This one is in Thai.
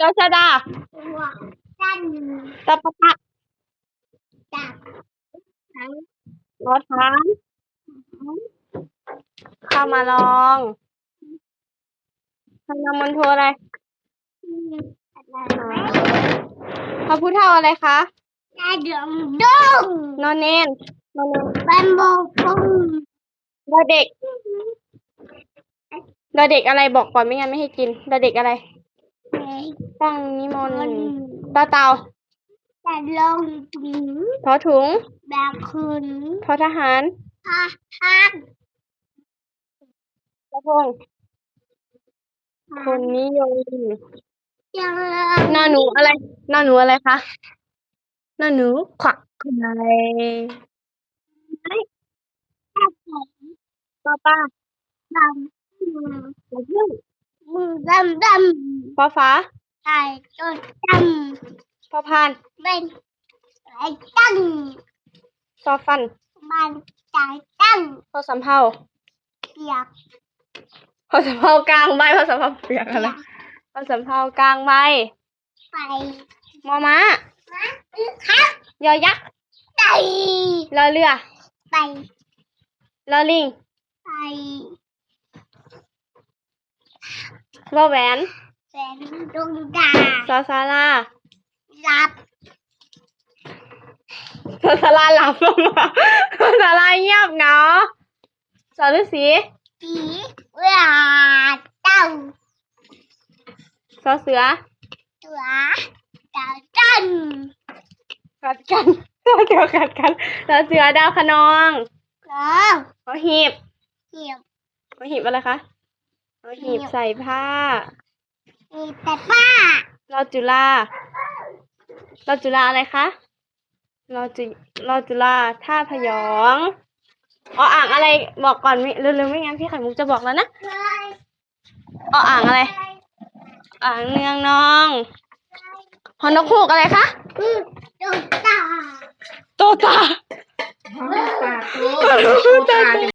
ดอชดาตัวสั้นตะปะตะจับทั้งรถทานเข้ามาลองทำนำมนโทอะไรอะไรพระพุทธเท่าอะไรคะกระดงดงนอนเนนนอนเนนแบมโบฟงเด็กเด็กอะไรบอกก่อนไม่งั้นไม่ให้กินเด็กอะไร ตั้งนิมนต์ตาเตาจะลงถุงทอถุงแบบคุณทอทหารพาทันกระพงคนนิยมยังนอนหนูอะไรนอนหนูอะไรคะนอนหนูขวักไข่ป้าป้าดำหัวพึ่งมือดำด ฟ้าฟ้าำใส่ตัวดพอพานำเป็นไอ้ตั้งซอฟันมันใจตั้งพอสำเภาเปียกพอสำเภากลางใบพอสำเภาเปียกอะไรพอสำเภากลางใบไปมอม้าครับ ยอยักษ์ไปรอเรือไปรอลิงไปวอแหวน แสงดวงดาซอซาลารับซอซาลาหลับลงมาซอซาลาเงียบเหงาสอฤาษีผีเวลาเต้าซอเสือตัวดาวจันกัดกันซอเสือกัดกันซอเสือดาวคะนองน้องหอหีบเหี่ยวหอหีบอะไรคะหอหีบใส่ผ้า มีแต่ป้ารอจุฬารอจุฬาอะไรคะรอจุรอจุฬาท่าพยองอ๋ออ่างอะไรบอกก่อนไม่เร็วๆไม่งั้นพี่ไข่มุกจะบอกแล้วนะเคยอ๋ออ่างอะไร อ่างเนืองนองหอนกฮูกอะไรคะอือดวงตาโตตาปากโตตา